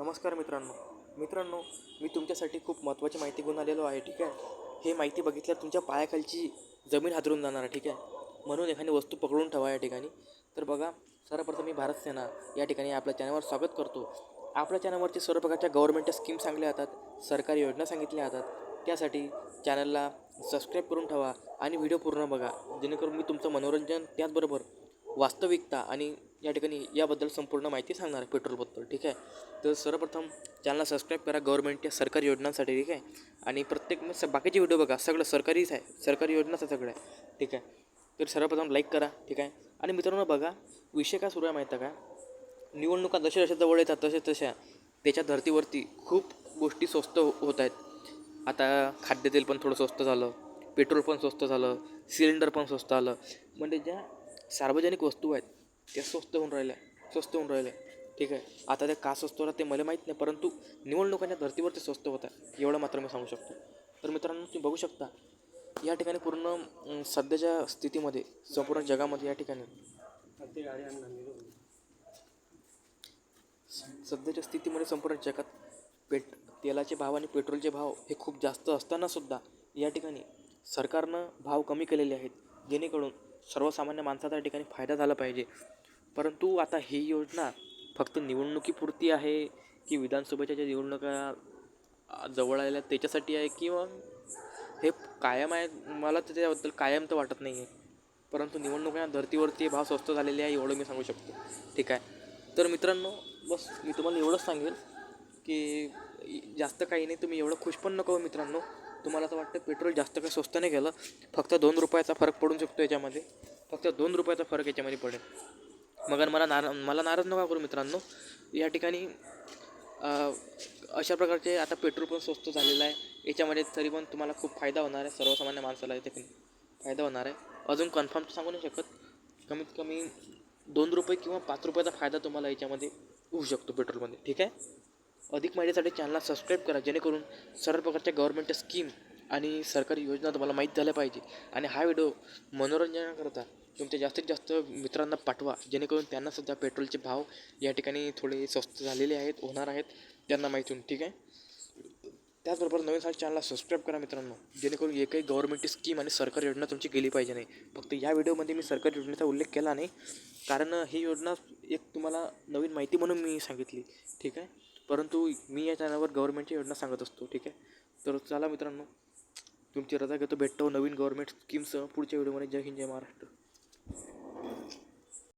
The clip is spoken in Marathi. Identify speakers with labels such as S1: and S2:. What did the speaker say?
S1: नमस्कार मित्रांनो. मित्रांनो मी तुमच्यासाठी खूप महत्त्वाची माहिती घेऊन आलेलो आहे ठीक आहे? हे माहिती बघितल्यावर तुमच्या पायाखालची जमीन हादरून जाणार ठीक आहे? म्हणून एखादी वस्तू पकडून ठेवा या ठिकाणी. तर बघा सर्वप्रथम मी भारत सेना या ठिकाणी आपल्या चॅनलवर स्वागत करतो. आपल्या चॅनलवरती सर्व प्रकारच्या गव्हर्नमेंटच्या स्कीम सांगल्या जातात सरकारी योजना सांगितल्या जातात. त्यासाठी चॅनलला सबस्क्राईब करून ठेवा आणि व्हिडिओ पूर्ण बघा. जेणेकरून मी तुमचं मनोरंजन त्याचबरोबर वास्तविकता आणि या ठिकाणी याबद्दल संपूर्ण माहिती सांगणार आहे पेट्रोलबद्दल ठीक आहे? तर सर्वप्रथम चॅनलला सबस्क्राईब करा गव्हर्नमेंटच्या सरकारी योजनांसाठी ठीक आहे? आणि प्रत्येक म्हणजे स- बाकीचे व्हिडिओ बघा सगळं सरकारीच आहे सरकारी योजनाच आहे सगळं आहे ठीक आहे? तर सर्वप्रथम लाईक करा ठीक आहे? आणि मित्रांनो बघा विषय काय सुरू आहे माहीत आहे का? निवडणुका जशा जशा जवळ येतात तसे तशा त्याच्या धर्तीवरती खूप गोष्टी स्वस्त हो- होत आहेत. आता खाद्यतेल पण थोडं स्वस्त झालं पेट्रोल पण स्वस्त झालं सिलेंडर पण स्वस्त आलं. म्हणजे ज्या सार्वजनिक वस्तू आहेत त्या स्वस्त होऊन राहिल्या स्वस्त होऊन राहिल्या. ठीक आहे. आता त्या का स्वस्त होतात ते मला माहीत नाही परंतु निवडणुकांच्या धर्तीवर ते स्वस्त होत आहे एवढं मात्र मी सांगू शकतो. तर मित्रांनो तुम्ही बघू शकता या ठिकाणी पूर्ण सध्याच्या स्थितीमध्ये संपूर्ण जगामध्ये या ठिकाणी सध्याच्या स्थितीमध्ये संपूर्ण जगात पेट तेलाचे भाव आणि पेट्रोलचे भाव हे खूप जास्त असतानासुद्धा या ठिकाणी सरकारनं भाव कमी केलेले आहेत. जेणेकरून सर्वसामान्य माणसाचा या ठिकाणी फायदा झाला पाहिजे. परंतु आता ही योजना फक्त निवडणुकीपुरती आहे की विधानसभेच्या ज्या निवडणुका जवळ आल्या त्याच्यासाठी आहे किंवा हे कायम आहे? मला तर कायम तर वाटत नाही आहे. परंतु निवडणुका धर्तीवरती भाव स्वस्त झालेले आहे एवढं मी सांगू शकतो. ठीक आहे. तर मित्रांनो बस मी तुम्हाला एवढंच सांगेल की जास्त काही नाही तुम्ही एवढं खुश पण नको मित्रांनो. तुम्हाला असं वाटतं पेट्रोल जास्त काही स्वस्त नाही गेलं फक्त दोन रुपयाचा फरक पडू शकतो याच्यामध्ये. फक्त दोन रुपयाचा फरक याच्यामध्ये पडेल. मगर मला नारा मला नाराज नका करू मित्रांनो. या ठिकाणी अशा प्रकारचे आता पेट्रोल पण स्वस्त झालेलं आहे. याच्यामध्ये तरी पण तुम्हाला खूप फायदा होणार आहे. सर्वसामान्य माणसाला इथे फायदा होणार आहे. अजून कन्फर्म सांगू नाही शकत. कमीत कमी दोन रुपये किंवा पाच रुपयाचा फायदा तुम्हाला याच्यामध्ये होऊ शकतो पेट्रोलमध्ये. ठीक आहे? अधिक माहितीसाठी चॅनलला सबस्क्राईब करा. जेणेकरून सर्व प्रकारच्या गव्हर्नमेंटच्या स्कीम आणि सरकारी योजना तुम्हाला माहीत झाल्या पाहिजे. आणि हा व्हिडिओ मनोरंजनाकरता तुमच्या जास्तीत जास्त मित्रांना पाठवा. जेणेकरून त्यांना सुद्धा पेट्रोलचे भाव या ठिकाणी थोडे स्वस्त झालेले आहेत होणार आहेत त्यांना माहीत होऊन ठीक आहे? त्याचबरोबर नवीन साठी चॅनलला सबस्क्राईब करा मित्रांनो. जेणेकरून एकही गव्हर्नमेंटची स्कीम आणि सरकारी योजना तुमची गेली पाहिजे नाही. फक्त या व्हिडिओमध्ये मी सरकारी योजनेचा उल्लेख केला नाही. कारण ही योजना एक तुम्हाला नवीन माहिती म्हणून मी सांगितली. ठीक आहे? परंतु मी या चॅनलवर गव्हर्नमेंटची योजना सांगत असतो. ठीक आहे? तर चला मित्रांनो. तुमची रजा घेतो. भेटतो नवीन गव्हर्नमेंट स्कीमसह पुढच्या व्हिडिओमध्ये जय हिंद जय महाराष्ट्र.